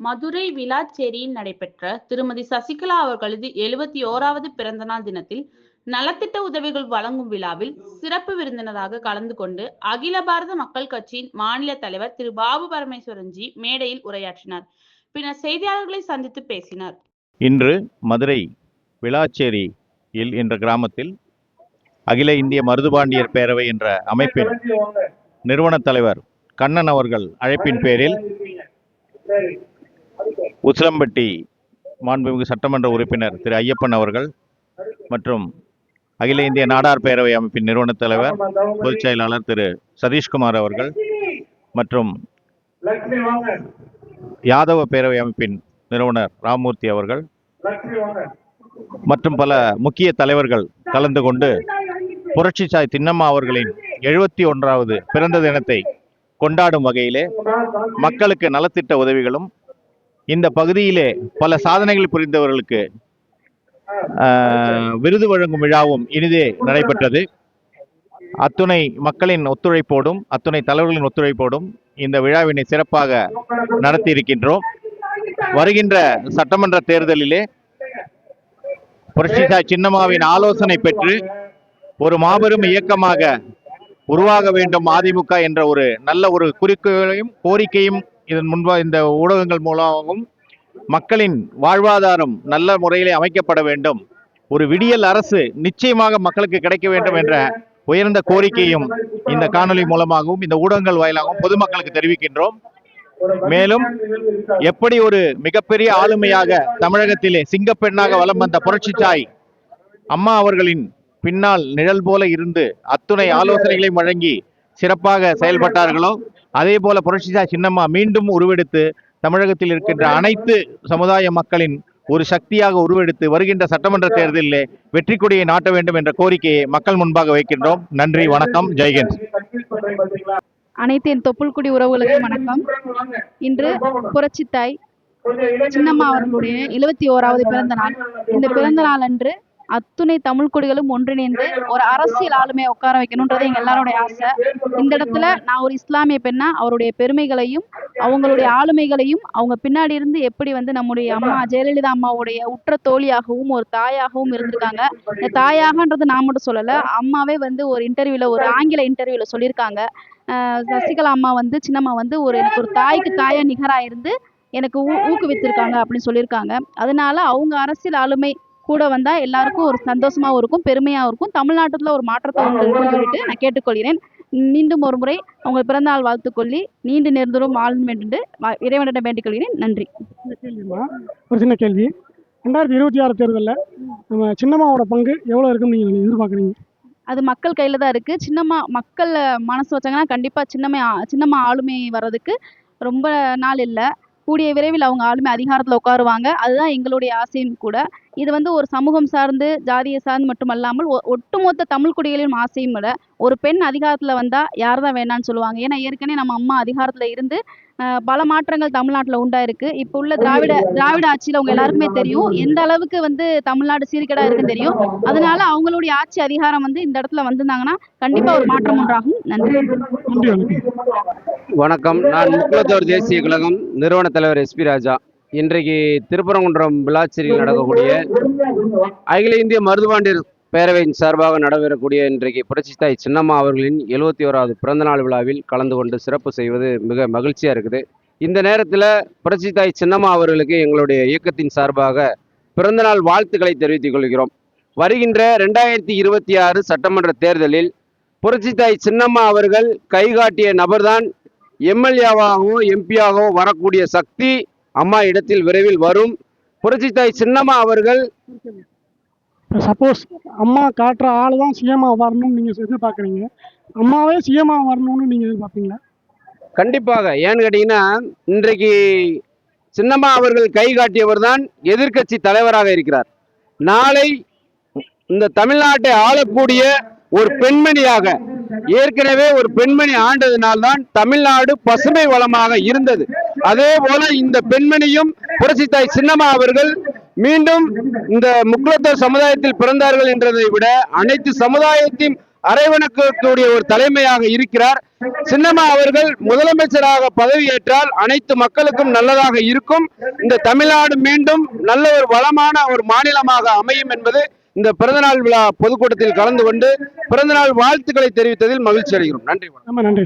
மதுரை விளாச்சேரியில் நடைபெற்ற திருமதி சசிகலா அவர்களது எழுபத்தி ஓராவது பிறந்தநாள் தினத்தில் நலத்திட்ட உதவிகள் வழங்கும் விழாவில் சிறப்பு விருந்தினராக கலந்து கொண்டு அகில பாரத மக்கள் கட்சியின் மாநில தலைவர் திரு பாபு பரமேஸ்வரன்ஜி மேடையில் உரையாற்றினார். பின்னர் செய்தியாளர்களை சந்தித்து பேசினார். இன்று மதுரை விளாச்சேரி என்ற கிராமத்தில் அகில இந்திய மருதுபாண்டியர் பேரவை என்ற அமைப்பின் நிறுவன தலைவர் கண்ணன் அவர்கள் அழைப்பின் பேரில் உச்சிலம்பட்டி மாண்புமிகு சட்டமன்ற உறுப்பினர் திரு ஐயப்பன் அவர்கள் மற்றும் அகில இந்திய நாடார் பேரவை அமைப்பின் நிறுவனத் தலைவர் பொதுச் செயலாளர் திரு சதீஷ்குமார் அவர்கள் மற்றும் யாதவ பேரவை அமைப்பின் நிறுவனர் ராமமூர்த்தி அவர்கள் மற்றும் பல முக்கிய தலைவர்கள் கலந்து கொண்டு புரட்சி சாய் தின்னம்மா அவர்களின் எழுபத்தி ஒன்றாவது பிறந்த தினத்தை கொண்டாடும் வகையிலே மக்களுக்கு நலத்திட்ட உதவிகளும் இந்த பகுதியிலே பல சாதனைகள் புரிந்தவர்களுக்கு விருது வழங்கும் விழாவும் இனிதே நடைபெற்றது. அத்துணை மக்களின் ஒத்துழைப்போடும் அத்துணை தலைவர்களின் ஒத்துழைப்போடும் இந்த விழாவினை சிறப்பாக நடத்தி இருக்கின்றோம் வருகின்ற சட்டமன்ற தேர்தலிலே புரட்சிதா சின்னம்மாவின் ஆலோசனை பெற்று ஒரு மாபெரும் இயக்கமாக உருவாக வேண்டும் அதிமுக என்ற ஒரு நல்ல ஒரு குறிக்கோளையும் கோரிக்கையும் இதன் முன்பா இந்த ஊடகங்கள் மூலமாகவும் மக்களின் வாழ்வாதாரம் நல்ல முறையிலே அமைக்கப்பட வேண்டும். ஒரு விடியல் அரசு நிச்சயமாக மக்களுக்கு கிடைக்க வேண்டும் என்ற உயர்ந்த கோரிக்கையும் இந்த காணொலி மூலமாகவும் இந்த ஊடகங்கள் வாயிலாகவும் பொதுமக்களுக்கு தெரிவிக்கின்றோம். மேலும் எப்படி ஒரு மிகப்பெரிய ஆளுமையாக தமிழகத்திலே சிங்கப்பெண்ணாக வலம் வந்த புரட்சி தாய் அம்மா அவர்களின் பின்னால் நிழல் போல இருந்து அத்துணை ஆலோசனைகளையும் வழங்கி சிறப்பாக செயல்பட்டார்களோ அதே போல புரட்சி தாய் சின்னம்மா மீண்டும் உருவெடுத்து தமிழகத்தில் இருக்கின்ற அனைத்து சமுதாய மக்களின் ஒரு சக்தியாக உருவெடுத்து வருகின்ற சட்டமன்ற தேர்தலிலே வெற்றி கொடியை நாட்ட வேண்டும் என்ற கோரிக்கையை மக்கள் முன்பாக வைக்கின்றோம். நன்றி வணக்கம். ஜெய்ஹிந்த் அனைத்து என் தொப்புள்குடி உறவுகளுக்கு வணக்கம். இன்று புரட்சித்தாய் சின்னம்மா அவர்களுடைய எழுபத்தி ஓராவது பிறந்த நாள் இந்த பிறந்த நாள் அன்று அத்துணை தமிழ் குடிகளும் ஒன்றிணைந்து ஒரு அரசியல் ஆளுமையை உட்கார வைக்கணுன்றது எங்க எல்லாருடைய ஆசை. இந்த இடத்துல நான் ஒரு இஸ்லாமிய பெண்ணா அவருடைய பெருமைகளையும் அவங்களுடைய ஆளுமைகளையும் அவங்க பின்னாடி இருந்து எப்படி வந்து நம்முடைய அம்மா ஜெயலலிதா அம்மாவுடைய உற்ற தோழியாகவும் ஒரு தாயாகவும் இருந்திருக்காங்க. இந்த தாயாகன்றது நான் மட்டும் சொல்லல அம்மாவே வந்து ஒரு இன்டர்வியூல ஒரு ஆங்கில இன்டர்வியூல சொல்லியிருக்காங்க. ஆஹ் சசிகலா அம்மா வந்து சின்னம்மா வந்து ஒரு எனக்கு ஒரு தாய்க்கு தாயா நிகராயிருந்து எனக்கு ஊ ஊக்குவித்திருக்காங்க அப்படின்னு சொல்லியிருக்காங்க. அதனால அவங்க அரசியல் ஆளுமை கூட வந்தா எல்லாருக்கும் ஒரு சந்தோஷமாவும் இருக்கும் பெருமையாவும் இருக்கும். தமிழ்நாட்டுல ஒரு மாற்றத்தை சொல்லிட்டு நான் கேட்டுக்கொள்கிறேன். மீண்டும் ஒரு முறை அவங்க பிறந்தநாள் வாழ்த்துக் கொள்ளி நீண்டு நேர்ந்தரும் வாழும் என்று வா- இறைவனிடம் வேண்டிக் கொள்கிறேன். நன்றி. ஒரு சின்ன கேள்வி ரெண்டாயிரத்தி இருபத்தி ஆறு தேர்தலில் நம்ம சின்னம்மாவோட பங்கு எவ்வளோ இருக்குன்னு நீங்கள் எதிர்பார்க்குறீங்க? அது மக்கள் கையில தான் இருக்கு. சின்னம்மா மக்கள் மனசு வச்சாங்கன்னா கண்டிப்பா சின்னம்மா சின்னம்மா ஆளுமை வர்றதுக்கு ரொம்ப நாள் இல்லை. கூடிய விரைவில் அவங்க ஆளுமை அதிகாரத்துல உட்காருவாங்க. அதுதான் எங்களுடைய ஆசையும் கூட. இது வந்து ஒரு சமூகம் சார்ந்து ஜாதியை சார்ந்து மட்டுமல்லாமல் ஒட்டுமொத்த தமிழ் குடிகளின் ஆசையும் விட ஒரு பெண் அதிகாரத்துல வந்தா யார் தான் வேணான்னு சொல்லுவாங்க. ஏன்னா ஏற்கனவே நம்ம அம்மா அதிகாரத்துல இருந்து அஹ், பல மாற்றங்கள் தமிழ்நாட்டுல உண்டாயிருக்கு. இப்போ உள்ள திராவிட திராவிட ஆட்சியில அவங்க எல்லாருக்குமே தெரியும். எந்த அளவுக்கு வந்து தமிழ்நாடு சீர்கேடாக இருக்குன்னு தெரியும். அதனால அவங்களுடைய ஆட்சி அதிகாரம் வந்து இந்த இடத்துல வந்திருந்தாங்கன்னா கண்டிப்பா ஒரு மாற்றம் உண்டாகும். நன்றி. நன்றி வணக்கம். நான் முக்குலத்தோர் தேசிய கழகம் நிறுவன தலைவர் எஸ்பி ராஜா. இன்றைக்கு திருப்பரங்குன்றம் விளாச்சேரியில் நடக்கக்கூடிய அகில இந்திய மருதுபாண்டியர் பேரவையின் சார்பாக நடைபெறக்கூடிய இன்றைக்கு புரட்சித்தாய் சின்னம்மா அவர்களின் எழுபத்தி ஓராவது பிறந்தநாள் விழாவில் கலந்து கொண்டு சிறப்பு செய்வது மிக மகிழ்ச்சியாக இருக்குது. இந்த நேரத்தில் புரட்சித்தாய் சின்னம்மா அவர்களுக்கு எங்களுடைய இயக்கத்தின் சார்பாக பிறந்தநாள் வாழ்த்துக்களை தெரிவித்துக் கொள்கிறோம். வருகின்ற ரெண்டாயிரத்தி இருபத்தி ஆறு சட்டமன்ற தேர்தலில் புரட்சித்தாய் சின்னம்மா அவர்கள் கைகாட்டிய நபர்தான் எம்எல்ஏவாகவோ எம்பியாகவோ வரக்கூடிய சக்தி அம்மா இடத்தில் விரைவில் வரும். புரட்சித்தாய் சின்னம்மா அவர்கள் சப்போஸ் அம்மா காட்டுற ஆள் தான் சிஎம்மாக வரணும்னு நீங்கள் எதிர்பார்க்குறீங்க. அம்மாவே சிஎம்மாக வரணும்னு நீங்கள் எதிர்பார்ப்பீங்களா? கண்டிப்பாக. ஏன்னு கேட்டீங்கன்னா இன்றைக்கு சின்னம்மா அவர்கள் கை காட்டியவர் தான் எதிர்க்கட்சி தலைவராக இருக்கிறார். நாளை இந்த தமிழ்நாட்டை ஆளக்கூடிய ஒரு பெண்மணியாக ஏற்கனவே ஒரு பெண்மணி ஆண்டதினால்தான் தமிழ்நாடு பசுமை வளமாக இருந்தது. அதே போல இந்த பெண்மணியும் புரட்சித்தாய் சின்னம்மா அவர்கள் மீண்டும் இந்த முக்குலத்தோர் சமுதாயத்தில் பிறந்தார்கள் என்றதை விட அனைத்து சமுதாயத்தையும் அரைவணக்கக்கூடிய ஒரு தலைமையாக இருக்கிறார். சின்னம்மா அவர்கள் முதலமைச்சராக பதவியேற்றால் அனைத்து மக்களுக்கும் நல்லதாக இருக்கும். இந்த தமிழ்நாடு மீண்டும் நல்ல ஒரு வளமான ஒரு மாநிலமாக அமையும் என்பது இந்த பிறந்தநாள் விழா பொதுக்கூட்டத்தில் கலந்து கொண்டு பிறந்தநாள் வாழ்த்துக்களை தெரிவித்ததில் மகிழ்ச்சி அடைகிறோம். நன்றி ரொம்ப நன்றி